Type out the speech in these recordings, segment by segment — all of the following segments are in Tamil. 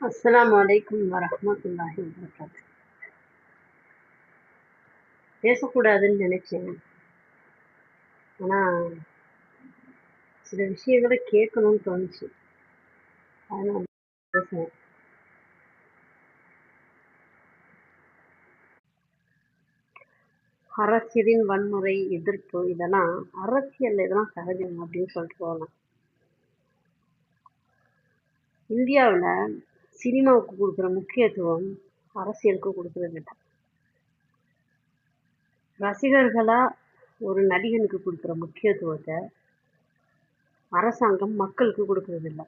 அஸ்லாம் அலைக்கும் வரமத்துல்லாஹி வரகாத்து பேசக்கூடாதுன்னு நினைச்சேன். ஆனால் சில விஷயங்களை கேட்கணும்னு தோணுச்சு. அதனால் பேசுவேன் அரசியலின் வன்முறை எதிர்ப்பு இதெல்லாம் அரசியல் இதெல்லாம் சகஜம் அப்படின்னு சொல்லிட்டு போகலாம். இந்தியாவில் சினிமாவுக்கு கொடுக்குற முக்கியத்துவம் அரசியலுக்கு கொடுக்கறது இல்லை ஒரு நடிகனுக்கு கொடுக்குற முக்கியத்துவத்தை அரசாங்கம் மக்களுக்கு கொடுக்கறது இல்லை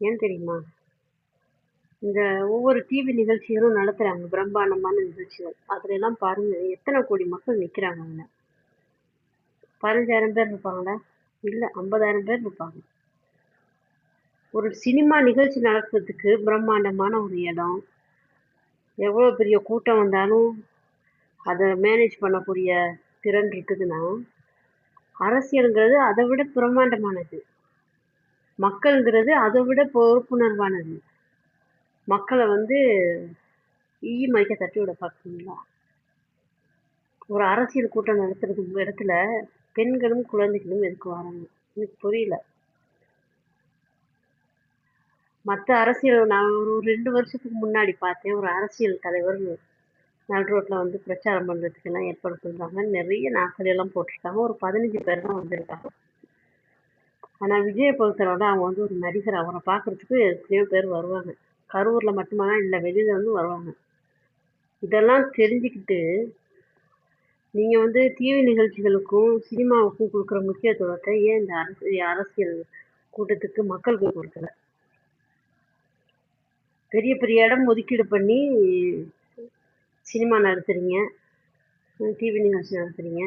ஏன் தெரியுமா? இந்த ஒவ்வொரு டிவி நிகழ்ச்சிகளும் நடத்துகிறாங்க பிரம்மாண்டமான நிகழ்ச்சிகள். அதுல எல்லாம் பாருங்கள் எத்தனை கோடி மக்கள் நிற்கிறாங்க அவங்க பதினஞ்சாயிரம் பேர் இருப்பாங்களா இல்லை ஐம்பதாயிரம் பேர் இருப்பாங்க. ஒரு சினிமா நிகழ்ச்சி நடத்துறதுக்கு பிரம்மாண்டமான ஒரு இடம். எவ்வளோ பெரிய கூட்டம் வந்தாலும் அதை மேனேஜ் பண்ணக்கூடிய திறன் இருக்குதுன்னா அரசியலுங்கிறது அதை விட பிரம்மாண்டமானது. மக்கள்ங்கிறது அதை விட பொறுப்புணர்வானது. மக்களை வந்து ஈ மைக்க தட்டி விட பார்க்குறீங்களா? ஒரு அரசியல் கூட்டம் நடத்துறதுக்கு இடத்துல பெண்களும் குழந்தைகளும் எதுக்கு வராங்க? எனக்கு புரியல. மற்ற அரசியல் நான் ஒரு ரெண்டு வருஷத்துக்கு முன்னாடி பார்த்தேன். ஒரு அரசியல் தலைவர் நடு ரோட்டில் வந்து பிரச்சாரம் பண்ணுறதுக்கெல்லாம் ஏற்பாடு பண்ணுறாங்க நிறைய நாட்கள் போட்டிருக்காங்க. ஒரு பதினஞ்சு பேர் தான் வந்திருக்காங்க. ஆனால் விஜயை அவங்க வந்து ஒரு நடிகர். அவரை பார்க்கறதுக்கு எத்தனையோ பேர் வருவாங்க. கரூரில் மட்டுமா இல்லை வெளியில வந்து வருவாங்க. இதெல்லாம் தெரிஞ்சுக்கிட்டு நீங்கள் வந்து டிவி நிகழ்ச்சிகளுக்கும் சினிமாவுக்கும் கொடுக்குற முக்கியத்துவத்தை ஏன் இந்த அரசு அரசியல் கூட்டத்துக்கு மக்களுக்கு கொடுக்கல? பெரிய பெரிய இடம் ஒதுக்கீடு பண்ணி சினிமா நடத்துகிறீங்க டிவி நிகழ்ச்சி நடத்துகிறீங்க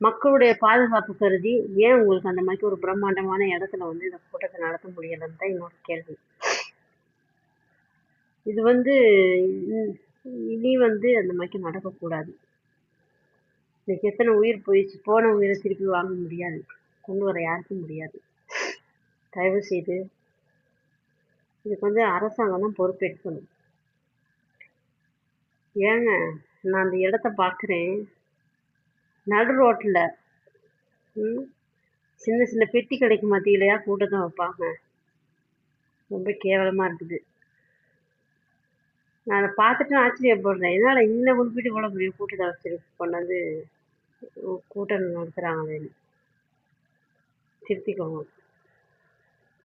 மக்களுடைய பாதுகாப்பு கருதி ஏன் உங்களுக்கு அந்த மாதிரி ஒரு பிரம்மாண்டமான இடத்துல வந்து இந்த கூட்டத்தை நடத்த முடியலன்னு தான் என்னோட கேள்வி. இது வந்து இனி வந்து அந்த மாதிரி நடக்கக்கூடாது. இன்னைக்கு எத்தனை உயிர் போயிடுச்சு போன உயிரை திருப்பி வாங்க முடியாது. கொண்டு வர யாருக்கும் முடியாது. தயவு செய்து இதுக்கு வந்து அரசாங்கம் தான் பொறுப்பேற்கணும். ஏங்க நான் அந்த இடத்த பார்க்குறேன் நடு ரோட்டில் ம் சின்ன சின்ன பெட்டி கடைக்கு மத்தியிலையா கூட்டத்தை வைப்பாங்க. ரொம்ப கேவலமாக இருக்குது. நான் அதை பார்த்துட்டு ஆச்சரியப்படுறேன். என்னால் இந்த குறிப்பிட்டு இவ்வளோ பெரிய கூட்டத்தை வச்சிருக்கு கொண்டாந்து கூட்டம் நடத்துகிறாங்களேன்னு திருத்திக்கோங்க.